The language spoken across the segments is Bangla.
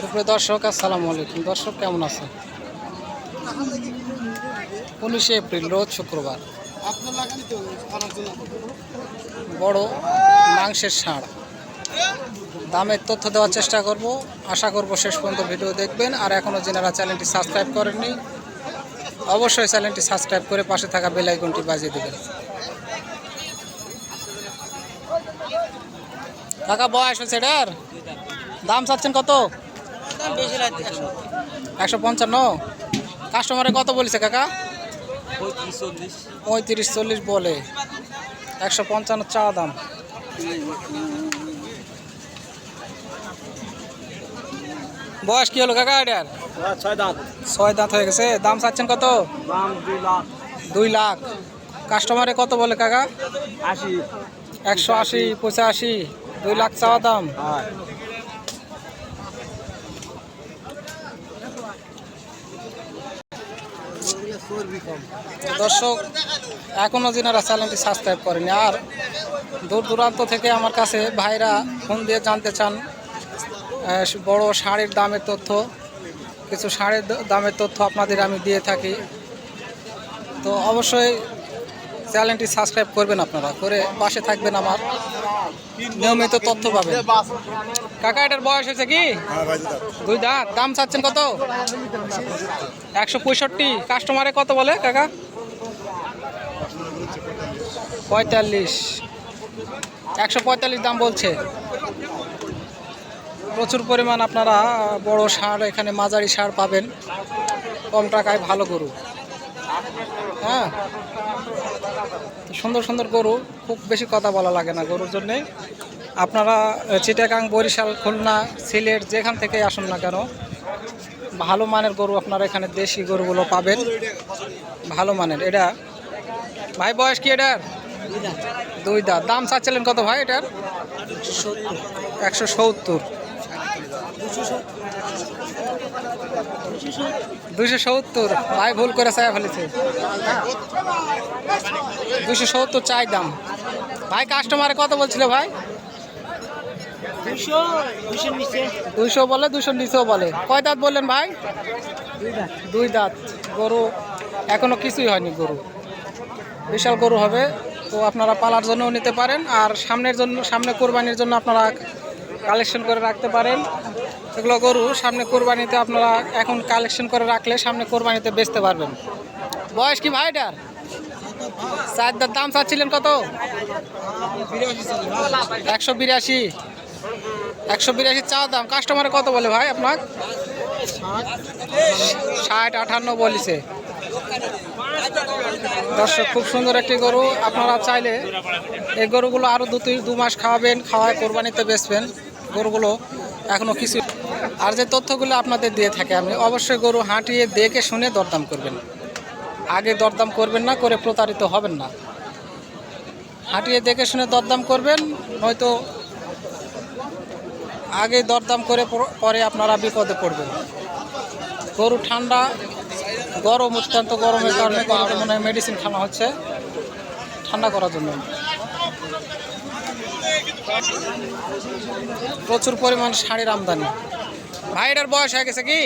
সুপ্রিয় দর্শক, আসসালামু আলাইকুম। দর্শক, কেমন আছেন? উনিশে এপ্রিল, রোজ শুক্রবার। বড় মাংসের ষাঁড়। দামের তথ্য দেওয়ার চেষ্টা করব। আশা করব শেষ পর্যন্ত ভিডিও দেখবেন। আর এখনও যারা চ্যানেলটি সাবস্ক্রাইব করেননি, অবশ্যই চ্যানেলটি সাবস্ক্রাইব করে পাশে থাকা বেল আইকনটি বাজিয়ে দেবেন। কাকা, বয়স হচ্ছে এটার? দাম চাচ্ছেন কত? একশো। পঞ্চান্ন? কাস্টমারে কত বলেছে কাকা? পঁয়ত্রিশ চল্লিশ বলে। একশো পঞ্চান্ন চা দাম। বয়স কি হলো কাকা এটার? ছয় দাঁত ছয় দাঁত হয়ে গেছে। দাম চাচ্ছেন কত? দাম দুই লাখ। দুই লাখ কাস্টমারে কত বলে কাকা? আশি। একশো আশি পঁচাশি। দুই লাখ চাওয়া দাম। দর্শক এখনও যেনারা চ্যানেলটি সাবস্ক্রাইব করেনি, আর দূর দূরান্ত থেকে আমার কাছে ভাইরা ফোন দিয়ে জানতে চান বড় শাড়ির দামের তথ্য, কিছু শাড়ির দামের তথ্য আপনাদের আমি দিয়ে থাকি। তো অবশ্যই চ্যানেলটি সাবস্ক্রাইব করবেন আপনারা করে পাশে থাকবেন আমার নিয়মিত তথ্য পাবেন। কাকা এটার বয়স হয়েছে কি? দুই দাঁত। দাম চাচ্ছেন কত? একশো পঁয়ষট্টি। কাস্টমারে কত বলে কাকা? পঁয়তাল্লিশ। একশো পঁয়তাল্লিশ দাম বলছে। প্রচুর পরিমাণ আপনারা বড় সার এখানে মাঝারি সার পাবেন। কম টাকায় ভালো গরু। হ্যাঁ? সুন্দর সুন্দর গরু খুব বেশি কথা বলা লাগে না গরুর জন্যে। আপনারা চিটাগাং বরিশাল খুলনা সিলেট যেখান থেকে আসুন না কেন ভালো মানের গরু আপনারা এখানে দেশি গরুগুলো পাবেন। ভালো মানের এটা। ভাই বয়স কি এটার? দুই দাঁত। দাম চাচ্ছিলেন কত ভাই এটার? একশো সত্তর। দুশো সত্তর। ভাই ভুল করে চাই ফেলেছে। দুশো সত্তর চাই দাম। ভাই কাস্টমারে কত বলছিল ভাই? দুশো দুইশো বলে দুশো নিচেও বলে। কয় দাঁত বললেন ভাই? দুই দাঁত। দুই দাঁত। গরু এখনও কিছুই হয়নি গরু। বিশাল গরু হবে। তো আপনারা পালার জন্যও নিতে পারেন আর সামনের জন্য সামনে কোরবানির জন্য আপনারা কালেকশন করে রাখতে পারেন। এগুলো গরু, সামনে কোরবানিতে আপনারা এখন কালেকশন করে রাখলে সামনে কোরবানিতে বেচতে পারবেন। বয়স কি ভাই এটার? চার দাঁত দাম চাচ্ছিলেন কত? একশো বিরাশি। একশো বিরাশি চা দাম। কাস্টমারে কত বলে ভাই আপনার? ষাট আটান্ন বলিছে। দর্শক, খুব সুন্দর একটি গরু। আপনারা চাইলে এই গরুগুলো আরও দু তিন দু মাস খাওয়াবেন, খাওয়ায় কোরবানিতে বেচবেন। গরুগুলো এখনও কিছু আর যে তথ্যগুলো আপনাদের দিয়ে থাকে, আপনি অবশ্যই গরু হাঁটিয়ে দেখে শুনে দরদাম করবেন। আগে দরদাম করবেন না, করে প্রতারিত হবেন না। হাঁটিয়ে দেখে শুনে দরদাম করবেন, নয়তো আগে দরদাম করে পরে আপনারা বিপদে পড়বেন। গরু ঠান্ডা, গরম অত্যন্ত গরমের কারণে মনে হয় মেডিসিন খাওয়া হচ্ছে। ঠান্ডা করার জন্য। প্রচুর পরিমাণ শাড়ির আমদানি। ভাই এটার বয়স হয়ে গেছে কি?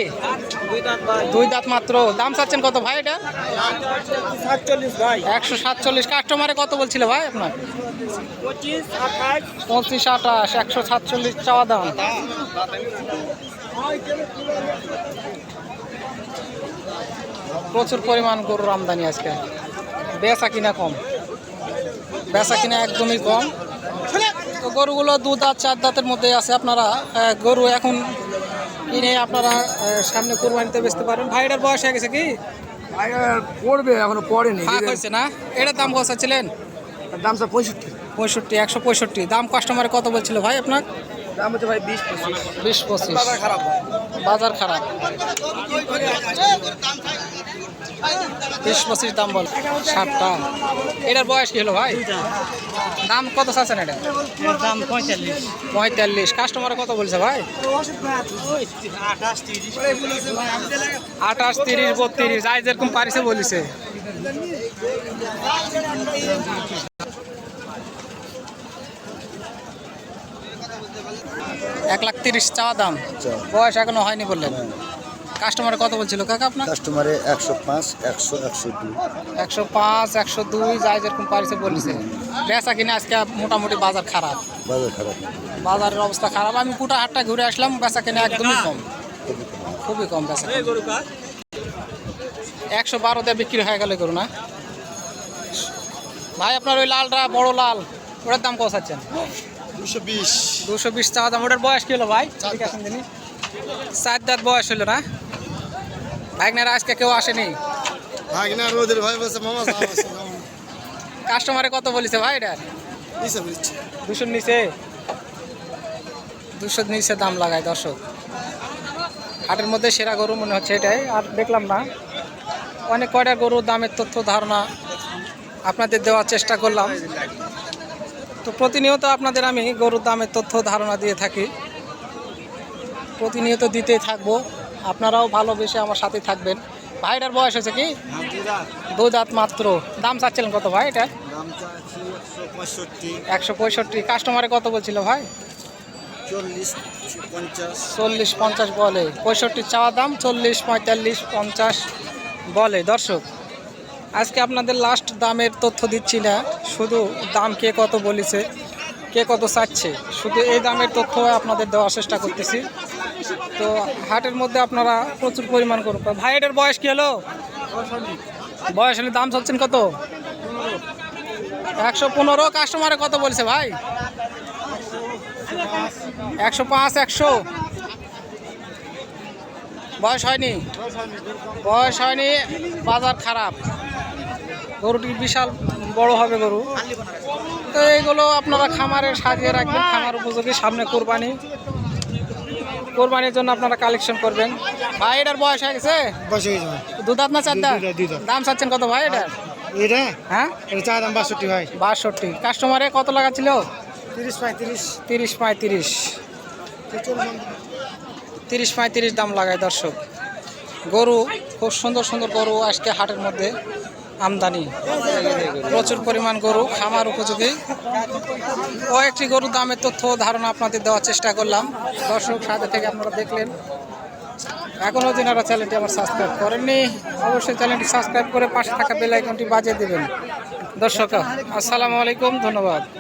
দুই দাঁত মাত্র। দাম চাচ্ছেন কত ভাই এটা? একশো সাতচল্লিশ। কাস্টমারে কত বলছিল ভাই আপনার? পঁচিশ আঠাশ একশো সাতচল্লিশ চাওয়া দাম। প্রচুর পরিমাণ গরুর আমদানি আজকে। বেচা কিনা কম। বেচা কিনা একদমই কম। তো গরুগুলো দু দাঁত চার দাঁতের মধ্যে আছে। আপনারা গরু এখন কিনে আপনারা সামনে কোরবানিতে বেচতে পারেন। ভাইটার বয়স হয়ে গেছে কি? পড়বে এখনও পড়েনি। ফাঁক হয়েছে না? এটার দাম কত ছিলেন দাম স্যার পঁয়ষট্টি। পঁয়ষট্টি একশো পঁয়ষট্টি। দাম কাস্টমারে কত বলছিল ভাই আপনার? দাম হচ্ছে ভাই বিশ পঁচিশ। বিশ পঁচিশ। খারাপ। বাজার খারাপ। বিশ পঁচিশ দাম বল। ষাটটা। এটার বয়স কি হলো ভাই? দাম কত চাচ্ছেন এটা? দাম পঁয়তাল্লিশ। পঁয়তাল্লিশ। কাস্টমারে কত বলছে ভাই? আঠাশ তিরিশ বত্রিশ। যাই যেরকম পারিছে বলিছে। এক লাখ তিরিশ চাওয়া দাম। বয়স এখনও হয়নি বললেন। কাস্টমারে কত বলছিল? কাকা আপনার? কাস্টমারে একশো পাঁচ একশো একশো দুই। একশো পাঁচ একশো দুই যাই যেরকম পারিছে বলেছে। বেচা কিনে আজকে মোটামুটি বাজার খারাপ। বাজার খারাপ। বাজারের অবস্থা খারাপ। আমি গোটা হাটটা ঘুরে আসলাম বেচা কিনে একদমই কম। খুবই কম বেচা একশো বারোতে বিক্রি হয়ে গেল করুন না? ভাই আপনার ওই লালটা বড় লাল ওটার দাম কষাচ্ছেন দুশো বিশ। দুশো বিশ টাকা দাম। ওটার বয়স কি হলো ভাই? ঠিক আছে দিনই চার দাঁত বয়স হলো না? ভাইগনারা আজকে কেউ আসেনি? ভাগনা রোদের ভাই বসে মামা কাস্টমারে কত বলেছে ভাই এটা? দুশোর নিচে? দুশোর নিচে দাম লাগায় দর্শক। হাটের মধ্যে সেরা গরু মনে হচ্ছে এটাই। আর দেখলাম না অনেক কয়টা গরুর দামের তথ্য ধারণা আপনাদের দেওয়ার চেষ্টা করলাম। তো প্রতিনিয়ত আপনাদের আমি গরুর দামের তথ্য ধারণা দিয়ে থাকি। প্রতিনিয়ত দিতেই থাকব। আপনারাও ভালোবেসে আমার সাথে থাকবেন। ভাইটার বয়স হয়েছে কি? দু দাঁত মাত্র। দাম চাচ্ছিলেন কত ভাই এটা? একশো পঁয়ষট্টি। কাস্টমারে কত বলছিল ভাই? চল্লিশ পঞ্চাশ বলে। পঁয়ষট্টি চাওয়া দাম চল্লিশ, পঁয়তাল্লিশ, পঞ্চাশ বলে। দর্শক, আজকে আপনাদের লাস্ট দামের তথ্য দিচ্ছি না। শুধু দাম কে কত বলেছে কে কত চাচ্ছে? শুধু এই দামের তথ্য আপনাদের দেওয়ার চেষ্টা করতেছি। তো হাটের মধ্যে আপনারা প্রচুর পরিমাণ করুন ভাই, এটার বয়স কি হলো? বয়স হলে দাম চাচ্ছেন কত? একশো পনেরো। কাস্টমারে কত বলছে ভাই? একশো পাঁচ, একশো। বয়স হয়নি? বয়স হয়নি। বাজার খারাপ। গরুটি বিশাল বড় হবে গরু। তো এইগুলো আপনারা খামারে সাজিয়ে রাখবেন খামার উপযোগী সামনে কোরবানি। কোরবানির জন্য আপনারা কালেকশন করবেন। ভাই এটার বয়স হয়ে গেছে? বসে গেছে দু না চার। দাম চাচ্ছেন কত ভাই এটার? এটা? হ্যাঁ? এটা চা দাম বাষট্টি ভাই। বাষট্টি। কাস্টমারে কত লাগাচ্ছিল তিরিশ পঁয়ত্রিশ। তিরিশ পঁয়ত্রিশ। তিরিশ পঁয়ত্রিশ দাম লাগায় দর্শক। গরু খুব সুন্দর সুন্দর গরু আজকে হাটের মধ্যে। আমদানি। প্রচুর পরিমাণ গরু, খামার উপযোগী। কয়েকটি গরু দামের তথ্য ধারণা আপনাদের দেওয়ার চেষ্টা করলাম। দর্শক, সাথে থেকে আপনারা দেখলেন। এখনও যারা চ্যানেলটি আমার সাবস্ক্রাইব করেননি, অবশ্যই চ্যানেলটি সাবস্ক্রাইব করে পাশে থাকা বেল আইকনটি বাজিয়ে দেবেন। দর্শক, আসসালামু আলাইকুম, ধন্যবাদ।